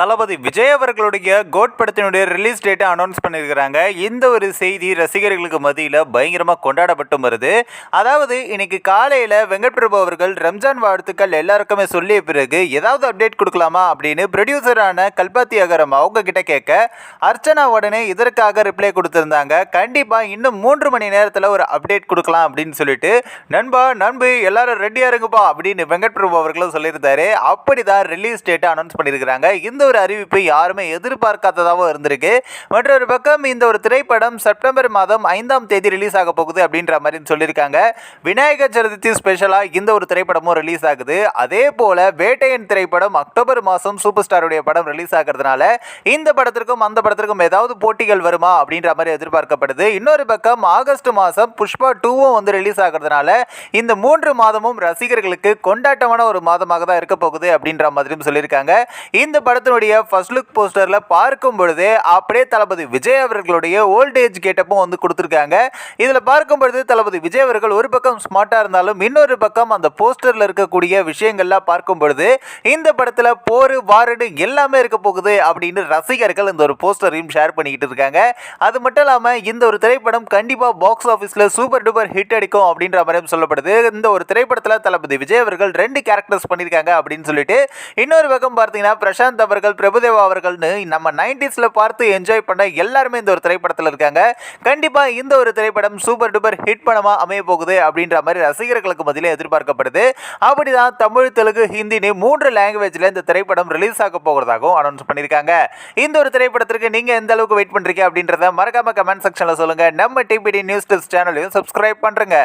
தளபதி விஜய் அவர்களுடைய கோட் படத்தினுடைய ரிலீஸ் டேட்டை அனௌன்ஸ் பண்ணியிருக்கிறாங்க. இந்த ஒரு செய்தி ரசிகர்களுக்கு மத்தியில் பயங்கரமாக கொண்டாடப்பட்டும் வருது. அதாவது இன்னைக்கு காலையில் வெங்கட் பிரபு அவர்கள் ரம்ஜான் வாழ்த்துக்கள் எல்லாருக்குமே சொல்லிய பிறகு ஏதாவது அப்டேட் கொடுக்கலாமா அப்படின்னு ப்ரொடியூசரான கல்பாத்தி அகரம் அவங்க கிட்ட கேட்க அர்ச்சனா உடனே இதற்காக ரிப்ளை கொடுத்துருந்தாங்க. கண்டிப்பாக இன்னும் மூன்று மணி நேரத்தில் ஒரு அப்டேட் கொடுக்கலாம் அப்படின்னு சொல்லிட்டு நண்பா நண்பு எல்லாரும் ரெடியாக இருங்கப்பா அப்படின்னு வெங்கட் பிரபு அவர்களும் சொல்லியிருந்தாரு. அப்படி தான் ரிலீஸ் டேட்டை அனௌன்ஸ் பண்ணியிருக்கிறாங்க. இந்த ஒரு அறிவிப்பு யாருமே எதிர்பார்க்காததாகவும் இருந்திருக்கு. மற்றொரு பக்கம் இந்த ஒரு திரைப்படம் செப்டம்பர் மாதம் ஐந்தாம் தேதி ரிலீஸ் ஆக போகுது அப்படின்ற மாதிரி சொல்லியிருக்காங்க. விநாயகர் சதுர்த்தி ஸ்பெஷலாக இந்த ஒரு திரைப்படமும் ரிலீஸ் ஆகுது. அதே போல வேட்டையன் திரைப்படம் அக்டோபர் மாதம் சூப்பர் ஸ்டாருடைய படம் ரிலீஸ் ஆகிறதுனால இந்த படத்திற்கும் அந்த படத்திற்கும் ஏதாவது போட்டிகள் வருமா அப்படின்ற மாதிரி எதிர்பார்க்கப்படுது. இன்னொரு பக்கம் ஆகஸ்ட் மாதம் புஷ்பா டூவும் வந்து ரிலீஸ் ஆகிறதுனால இந்த மூன்று மாதமும் ரசிகர்களுக்கு கொண்டாட்டமான ஒரு மாதமாக தான் இருக்க போகுது அப்படின்ற மாதிரியும் சொல்லியிருக்காங்க. இந்த படத்தினுடைய ஃபர்ஸ்ட் லுக் போஸ்டரில் பார்க்கும் பொழுது அப்படியே தளபதி விஜய் அவர்களுடைய ஓல்டேஜ் கேட்டப்பும் வந்து கொடுத்துருக்காங்க. இதில் பார்க்கும் பொழுது தளபதி விஜய் அவர்கள் ஒரு பக்கம் ஸ்மார்ட்டாக இருந்தாலும் இன்னொரு பக்கம் அந்த போஸ்டரில் இருக்கக்கூடிய விஷயங்கள்லாம் பார்க்கும் பொழுது இந்த படத்தில் போர் வாரடு எல்லாமே இருக்க போகுது அப்படின்னு ரசிகர்கள் இந்த ஒரு போஸ்டரையும் ஷேர் பண்ணிக்கிட்டு இருக்காங்க. அது மட்டும் இல்லாமல் இந்த ஒரு திரைப்படம் கண்டிப்பாக பாக்ஸ் ஆஃபீஸில் சூப்பர் டூப்பர் ஹிட் அடிக்கும் அப்படின்ற மாதிரியும் சொல்லப்படுது. இந்த ஒரு திரைப்படத்தில் தளபதி விஜய் அவர்கள் ரெண்டு கேரக்டர்ஸ் பண்ணியிருக்காங்க அப்படின்னு சொல்லிட்டு இன்னொரு பக்கம் பார்த்தீங்கன்னா பிரசாந்த் அவர்கள் பிரபுதேவா அவர்கள்னு நம்ம நைன்டிஸில் பார்த்து என்ஜாய் பண்ண எல்லாருமே இந்த ஒரு திரைப்படத்தில் இருக்காங்க. கண்டிப்பாக இந்த ஒரு திரைப்படம் சூப்பர் டூப்பர் ஹிட் படமாக அமைய போகுது அப்படின்ற மாதிரி ரசிகர்களுக்கு மத்தியிலே எதிர்பார்க்கப்படுது. அப்படிதான் தமிழ் தெலுங்கு ஹிந்தின்னு மூன்று லாங்குவேஜில் இந்த திரைப்படம் ரிலீஸ் ஆக போகிறதாகவும் அனௌன்ஸ் பண்ணியிருக்காங்க. இந்த ஒரு திரைப்படத்திற்கு நீங்கள் எந்த அளவுக்கு வெயிட் பண்ணுறீங்க அப்படின்றத மறக்காம கமெண்ட் செக்ஷனில் சொல்லுங்கள் நம்ம டிபிடி நியூஸ் டெஸ்ட் சேனலையும் சப்ஸ்கிரைப் பண்ணுறங்க